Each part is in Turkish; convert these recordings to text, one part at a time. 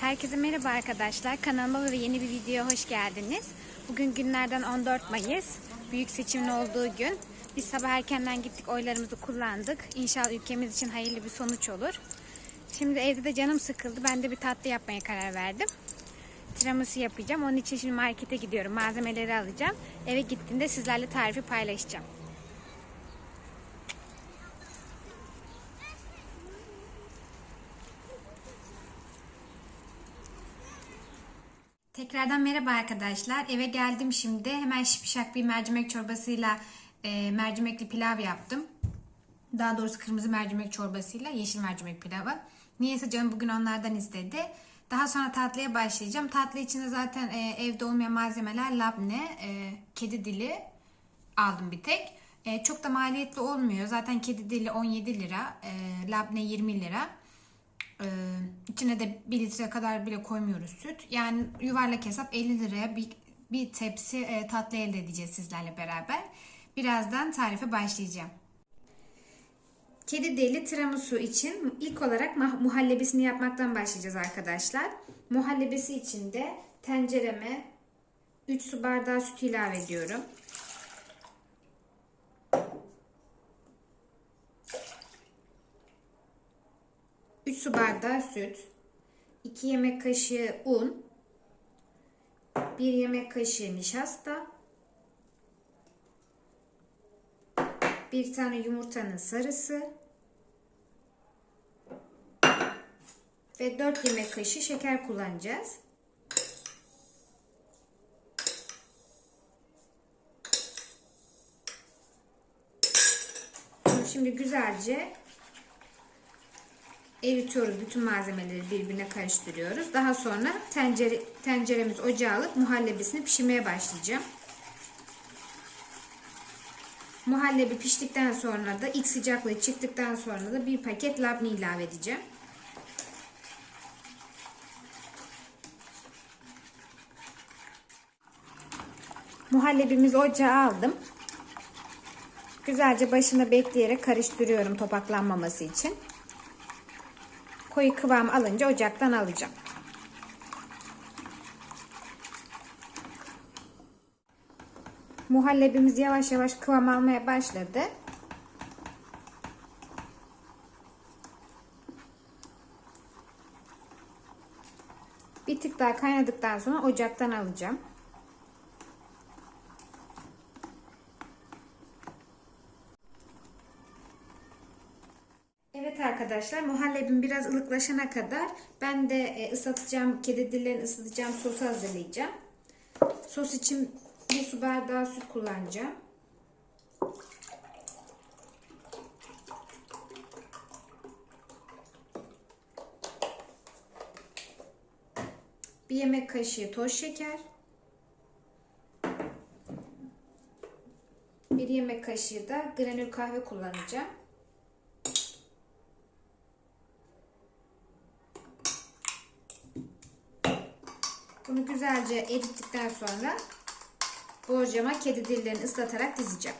Herkese merhaba arkadaşlar. Kanalıma ve yeni bir videoya hoş geldiniz. Bugün günlerden 14 Mayıs. Büyük seçimin olduğu gün. Biz sabah erkenden gittik oylarımızı kullandık. İnşallah ülkemiz için hayırlı bir sonuç olur. Şimdi evde de canım sıkıldı. Ben de bir tatlı yapmaya karar verdim. Tiramisu yapacağım. Onun için şimdi markete gidiyorum. Malzemeleri alacağım. Eve gittiğimde sizlerle tarifi paylaşacağım. Tekrardan merhaba arkadaşlar. Eve geldim şimdi. Hemen şipşak bir mercimek çorbasıyla e, mercimekli pilav yaptım. Daha doğrusu kırmızı mercimek çorbasıyla yeşil mercimek pilavı. Niyeyse canım bugün onlardan istedi. Daha sonra tatlıya başlayacağım. Tatlı içinde zaten e, evde olmayan malzemeler labne, e, kedi dili aldım bir tek. E, çok da maliyetli olmuyor. Zaten kedi dili 17 lira, e, labne 20 lira. Ee, içine de 1 litre kadar bile koymuyoruz süt. Yani yuvarlak hesap 50 liraya bir, bir tepsi e, tatlı elde edeceğiz sizlerle beraber. Birazdan tarife başlayacağım. Kedi deli tiramisu için ilk olarak muhallebisini yapmaktan başlayacağız arkadaşlar. Muhallebisi için de tencereme 3 su bardağı süt ilave ediyorum. Su bardağı süt, 2 yemek kaşığı un, 1 yemek kaşığı nişasta, 1 tane yumurtanın sarısı ve 4 yemek kaşığı şeker kullanacağız. Şimdi güzelce eritiyoruz. Bütün malzemeleri birbirine karıştırıyoruz. Daha sonra tencere, tenceremiz ocağa alıp muhallebisini pişirmeye başlayacağım. Muhallebi piştikten sonra da ilk sıcaklığı çıktıktan sonra da bir paket labne ilave edeceğim. Muhallebimizi ocağa aldım. Güzelce başında bekleyerek karıştırıyorum topaklanmaması için koyu kıvam alınca ocaktan alacağım. Muhallebimiz yavaş yavaş kıvam almaya başladı. Bir tık daha kaynadıktan sonra ocaktan alacağım. Evet arkadaşlar muhallebim biraz ılıklaşana kadar ben de e, ıslatacağım kedi dillerini ıslatacağım sosu hazırlayacağım. Sos için bir su bardağı süt kullanacağım. Bir yemek kaşığı toz şeker. Bir yemek kaşığı da granül kahve kullanacağım. Bunu güzelce erittikten sonra borcama kedi dillerini ıslatarak dizeceğim.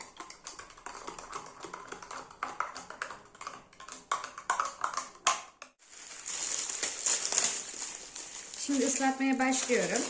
Şimdi ıslatmaya başlıyorum.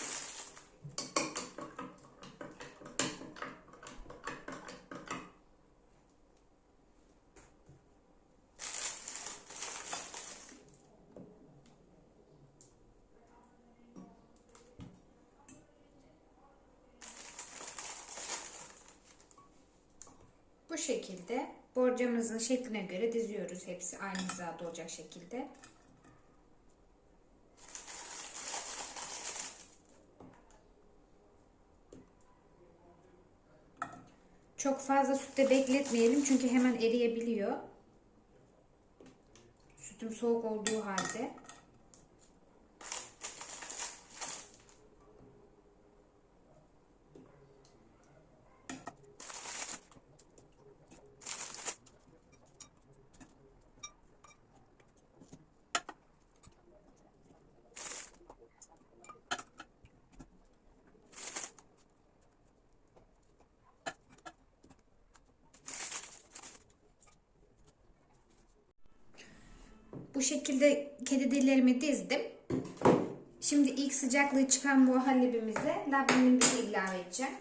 Bu şekilde borcamızın şekline göre diziyoruz. Hepsi aynı hizada olacak şekilde. Çok fazla sütte bekletmeyelim çünkü hemen eriyebiliyor. Sütüm soğuk olduğu halde. Bu şekilde kedi dillerimi dizdim. Şimdi ilk sıcaklığı çıkan bu halibimize labnemizi ilave edeceğim.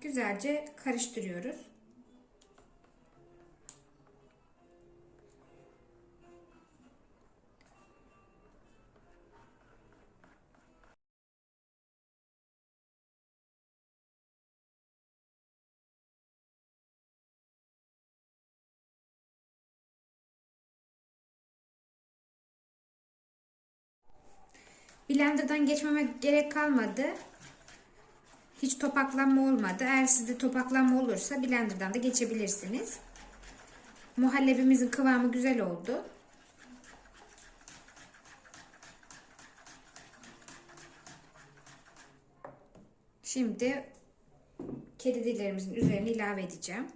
Güzelce karıştırıyoruz. Blender'dan geçmeme gerek kalmadı. Hiç topaklanma olmadı. Eğer sizde topaklanma olursa blenderdan da geçebilirsiniz. Muhallebimizin kıvamı güzel oldu. Şimdi kedi dillerimizin üzerine ilave edeceğim.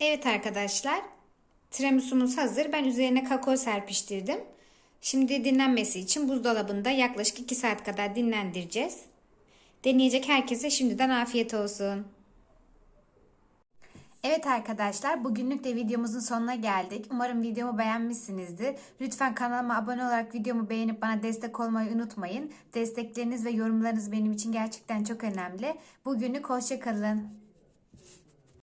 Evet arkadaşlar. Tiramisu'muz hazır. Ben üzerine kakao serpiştirdim. Şimdi dinlenmesi için buzdolabında yaklaşık 2 saat kadar dinlendireceğiz. Deneyecek herkese şimdiden afiyet olsun. Evet arkadaşlar bugünlük de videomuzun sonuna geldik. Umarım videomu beğenmişsinizdir. Lütfen kanalıma abone olarak videomu beğenip bana destek olmayı unutmayın. Destekleriniz ve yorumlarınız benim için gerçekten çok önemli. Bugünlük hoşçakalın.